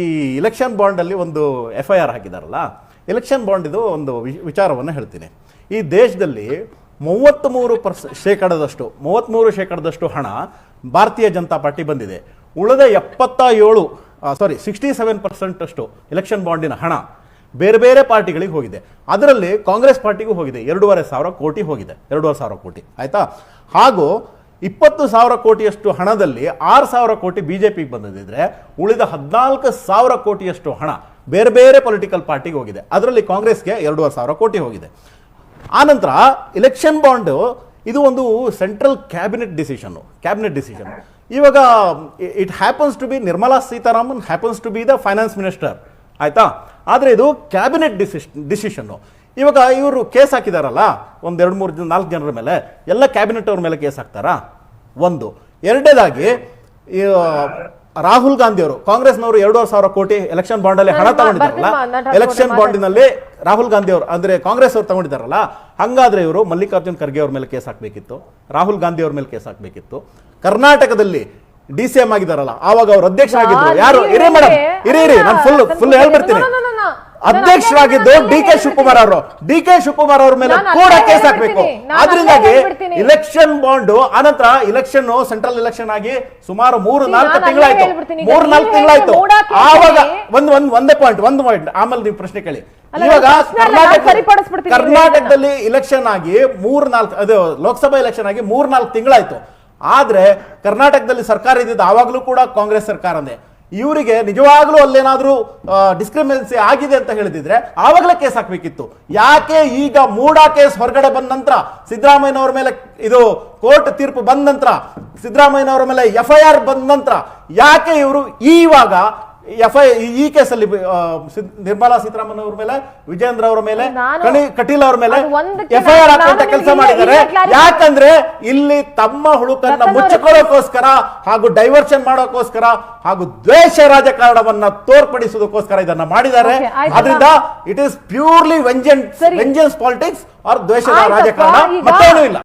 ಈ ಇಲೆಕ್ಷನ್ ಬಾಂಡಲ್ಲಿ ಒಂದು ಎಫ್ ಐ ಆರ್ ಹಾಕಿದಾರಲ್ಲ ಎಲೆಕ್ಷನ್ ಬಾಂಡ್ ಇದು ಒಂದು ವಿಚಾರವನ್ನು ಹೇಳ್ತೀನಿ. ಈ ದೇಶದಲ್ಲಿ ಮೂವತ್ತ್ಮೂರು ಪರ್ಸ್, ಶೇಕಡದಷ್ಟು ಮೂವತ್ತ್ಮೂರು ಶೇಕಡದಷ್ಟು ಹಣ ಭಾರತೀಯ ಜನತಾ ಪಾರ್ಟಿ ಬಂದಿದೆ. ಉಳಿದ ಎಪ್ಪತ್ತ ಏಳು ಸಾರಿ ಸಿಕ್ಸ್ಟಿ ಸೆವೆನ್ ಪರ್ಸೆಂಟಷ್ಟು ಎಲೆಕ್ಷನ್ ಬಾಂಡಿನ ಹಣ ಬೇರೆ ಬೇರೆ ಪಾರ್ಟಿಗಳಿಗೆ ಹೋಗಿದೆ. ಅದರಲ್ಲಿ ಕಾಂಗ್ರೆಸ್ ಪಾರ್ಟಿಗೂ ಹೋಗಿದೆ. ಎರಡೂವರೆ ಸಾವಿರ ಕೋಟಿ ಹೋಗಿದೆ. ಎರಡೂವರೆ ಸಾವಿರ ಕೋಟಿ. ಆಯಿತಾ? ಹಾಗೂ ಇಪ್ಪತ್ತು ಸಾವಿರ ಕೋಟಿಯಷ್ಟು ಹಣದಲ್ಲಿ ಆರು ಸಾವಿರ ಕೋಟಿ ಬಿ ಜೆ ಪಿಗೆ ಬಂದಿದ್ದರೆ ಉಳಿದ ಹದಿನಾಲ್ಕು ಸಾವಿರ ಕೋಟಿಯಷ್ಟು ಹಣ ಬೇರೆ ಬೇರೆ ಪೊಲಿಟಿಕಲ್ ಪಾರ್ಟಿಗೆ ಹೋಗಿದೆ. ಅದರಲ್ಲಿ ಕಾಂಗ್ರೆಸ್ಗೆ ಎರಡೂವರೆ ಸಾವಿರ ಕೋಟಿ ಹೋಗಿದೆ. ಆನಂತರ ಇಲೆಕ್ಷನ್ ಬಾಂಡು ಇದು ಒಂದು central cabinet decision cabinet decision ಇವಾಗ it happens to be Nirmala Sitharaman happens to be the finance minister ಆಯಿತಾ? ಆದರೆ ಇದು ಕ್ಯಾಬಿನೆಟ್ ಡಿಸಿಷನ್ ಡಿಸಿಷನ್ನು ಇವಾಗ ಇವರು ಕೇಸ್ ಹಾಕಿದಾರಲ್ಲ ಒಂದು ಎರಡು ಮೂರು ಜನ ನಾಲ್ಕು ಜನರ ಮೇಲೆ ಎಲ್ಲ ಕ್ಯಾಬಿನೆಟ್ ಅವ್ರ ಮೇಲೆ ಕೇಸ್ ಹಾಕ್ತಾರಾ? ಒಂದು. ಎರಡನೇದಾಗಿ ರಾಹುಲ್ ಗಾಂಧಿ ಅವರು ಕಾಂಗ್ರೆಸ್ನವರು ಎರಡೂವರೆ ಸಾವಿರ ಕೋಟಿ ಎಲೆಕ್ಷನ್ ಬಾಂಡಲ್ಲಿ ಹಣ ನಾನು ತಗೊಂಡಿದ್ದಾರಲ್ಲ ಎಲೆಕ್ಷನ್ ಬಾಂಡಿನಲ್ಲಿ ರಾಹುಲ್ ಗಾಂಧಿ ಅವರು ಅಂದ್ರೆ ಕಾಂಗ್ರೆಸ್ ಅವರು ತಗೊಂಡಿದ್ದಾರಲ್ಲ ಹಂಗಾದ್ರೆ ಇವರು ಮಲ್ಲಿಕಾರ್ಜುನ್ ಖರ್ಗೆ ಅವ್ರ ಮೇಲೆ ಕೇಸ್ ಹಾಕಬೇಕಿತ್ತು ರಾಹುಲ್ ಗಾಂಧಿ ಅವ್ರ ಮೇಲೆ ಕೇಸ್ ಹಾಕಬೇಕಿತ್ತು. ಕರ್ನಾಟಕದಲ್ಲಿ ಡಿ ಸಿ ಎಂ ಆಗಿದ್ದಾರಲ್ಲ ಆವಾಗ ಅವ್ರ ಅಧ್ಯಕ್ಷ ಆಗಿದ್ರು ಯಾರು? ಇರಿ ಮೇಡಮ್ ಇರಿ ಇರಿ ನಾನು ಫುಲ್ ಫುಲ್ ಹೇಳ್ಬಿಡ್ತೀನಿ. ಅಧ್ಯಕ್ಷರಾಗಿದ್ದು ಡಿ ಕೆ ಶಿವಕುಮಾರ್ ಅವರು. ಡಿ ಕೆ ಶಿವಕುಮಾರ್ ಅವ್ರ ಮೇಲೆ ಕೂಡ ಕೇಸ್ ಹಾಕ್ಬೇಕು. ಅದರಿಂದಾಗಿ ಆದ್ರಿಂದಾಗಿ ಇಲೆಕ್ಷನ್ ಬಾಂಡ್ ಆನಂತರ ಇಲೆಕ್ಷನ್ ಸೆಂಟ್ರಲ್ ಇಲೆಕ್ಷನ್ ಆಗಿ ಸುಮಾರು ಮೂರು ನಾಲ್ಕು ತಿಂಗಳಾಯ್ತು. ಮೂರು ನಾಲ್ಕು ತಿಂಗಳಾಯ್ತು. ಆವಾಗ ಒಂದ್ ಒಂದು ಒಂದು ಪಾಯಿಂಟ್ ಒಂದ್ ಪಾಯಿಂಟ್ ಆಮೇಲೆ ನೀವು ಪ್ರಶ್ನೆ ಕೇಳಿ. ಇವಾಗ ಕರ್ನಾಟಕ ಕರ್ನಾಟಕದಲ್ಲಿ ಇಲೆಕ್ಷನ್ ಆಗಿ ಮೂರ್ ನಾಲ್ಕು ಅದು ಲೋಕಸಭಾ ಇಲೆಕ್ಷನ್ ಆಗಿ ಮೂರ್ ನಾಲ್ಕು ತಿಂಗಳಾಯ್ತು. ಆದ್ರೆ ಕರ್ನಾಟಕದಲ್ಲಿ ಸರ್ಕಾರ ಇದ್ದಿದ್ದು ಆವಾಗಲೂ ಕೂಡ ಕಾಂಗ್ರೆಸ್ ಸರ್ಕಾರನೇ. ಇವರಿಗೆ ನಿಜವಾಗ್ಲೂ ಅಲ್ಲೇನಾದ್ರೂ ಡಿಸ್ಕ್ರಿಮಿನೆನ್ಸಿ ಆಗಿದೆ ಅಂತ ಹೇಳಿದಿದ್ರೆ ಆವಾಗಲೇ ಕೇಸ್ ಹಾಕಬೇಕಿತ್ತು. ಯಾಕೆ ಈಗ ಮೂಡಾ ಕೇಸ್ ಹೊರಗಡೆ ಬಂದ ನಂತರ ಸಿದ್ದರಾಮಯ್ಯನವರ ಮೇಲೆ ಇದು ಕೋರ್ಟ್ ತೀರ್ಪು ಬಂದ ನಂತರ, ಸಿದ್ದರಾಮಯ್ಯನವರ ಮೇಲೆ ಎಫ್ ಐ ಆರ್ ಬಂದ ನಂತರ, ಯಾಕೆ ಇವರು ಈವಾಗ ಎಫ್ ಐ ಈ ಕೇಸಲ್ಲಿ ಅಲ್ಲಿ ನಿರ್ಮಲಾ ಸೀತಾರಾಮನ್ ಅವ್ರ ಮೇಲೆ ವಿಜೇಂದ್ರ ಅವರ ಮೇಲೆ ಕಟೀಲ್ ಅವ್ರ ಮೇಲೆ ಎಫ್ ಐ ಆರ್ ಹಾಕುವಂತ ಕೆಲಸ ಮಾಡಿದ್ದಾರೆ. ಯಾಕಂದ್ರೆ ಇಲ್ಲಿ ತಮ್ಮ ಹುಳುಕನ್ನ ಮುಚ್ಚಿಕೊಳ್ಳೋಕೋಸ್ಕರ ಹಾಗೂ ಡೈವರ್ಷನ್ ಮಾಡೋಕೋಸ್ಕರ ಹಾಗೂ ದ್ವೇಷ ರಾಜಕಾರಣವನ್ನ ತೋರ್ಪಡಿಸೋದಕ್ಕೋಸ್ಕರ ಇದನ್ನ ಮಾಡಿದ್ದಾರೆ. ಆದ್ರಿಂದ it is purely vengeance vengeance politics or ದ್ವೇಷದ ಆಯ್ತಪ್ಪ, ರಾಜಕಾರಣ ಮತ್ತೇನೂ ಇಲ್ಲ.